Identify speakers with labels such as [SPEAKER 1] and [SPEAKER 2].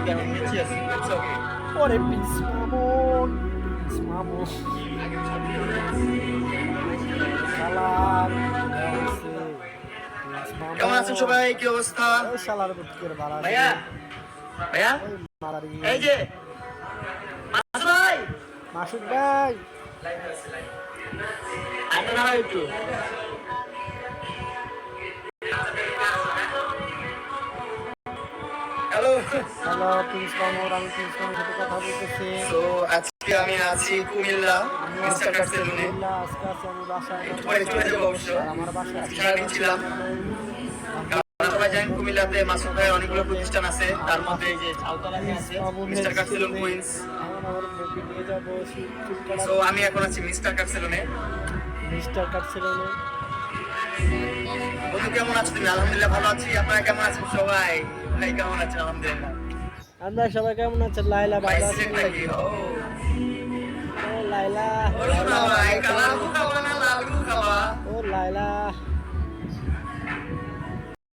[SPEAKER 1] নাকি আমি নিচে আছি.
[SPEAKER 2] ওরে পিস মামুন পিস মামুন শালার
[SPEAKER 1] কেমন আছেন সবাই কি অবস্থা
[SPEAKER 2] শালার বুটকের বাড়া
[SPEAKER 1] ভাইয়া ভাইয়া
[SPEAKER 2] মারারি
[SPEAKER 1] এই যে মাসুদ ভাই
[SPEAKER 2] মাসুদ ভাই
[SPEAKER 1] আইতে না একটু হ্যালো
[SPEAKER 2] হ্যালো প্রিন্স মামুর আমি প্রিন্স মামুর সাথে কথা বলতেছি
[SPEAKER 1] তো আজকে আমি আছি কুমিল্লা
[SPEAKER 2] আমি
[SPEAKER 1] মিস্টার
[SPEAKER 2] আজকে
[SPEAKER 1] কার্সেলুনে
[SPEAKER 2] আলহামদুলিল্লাহ আজকে আছি আমি বাসায়।
[SPEAKER 1] একটু পরে চলে যাব অবশ্য
[SPEAKER 2] আমার বাসায়
[SPEAKER 1] সারাদিন ছিলাম। সবাই জানেন কুমিল্লাতে মাসুদ ভাইয়ের অনেকগুলো প্রতিষ্ঠান আছে। তার মধ্যে এই যে আছে মিস্টার কার্সেলুন কুইন্স সো আমি এখন আছি মিস্টার কার্সেলুনে
[SPEAKER 2] মিস্টার কাটছিলেন
[SPEAKER 1] বন্ধু কেমন আছো তুমি? আলহামদুলিল্লাহ ভালো আছি। আপনারা কেমন আছেন? সবাই? ভাই কেমন আছেন? আলহামদুলিল্লাহ।
[SPEAKER 2] আমরা সবাই কেমন আছেন? লাইলা
[SPEAKER 1] ভাই
[SPEAKER 2] ভালো আছেন
[SPEAKER 1] নাকি ও।
[SPEAKER 2] লাইলা। ও লাইলা।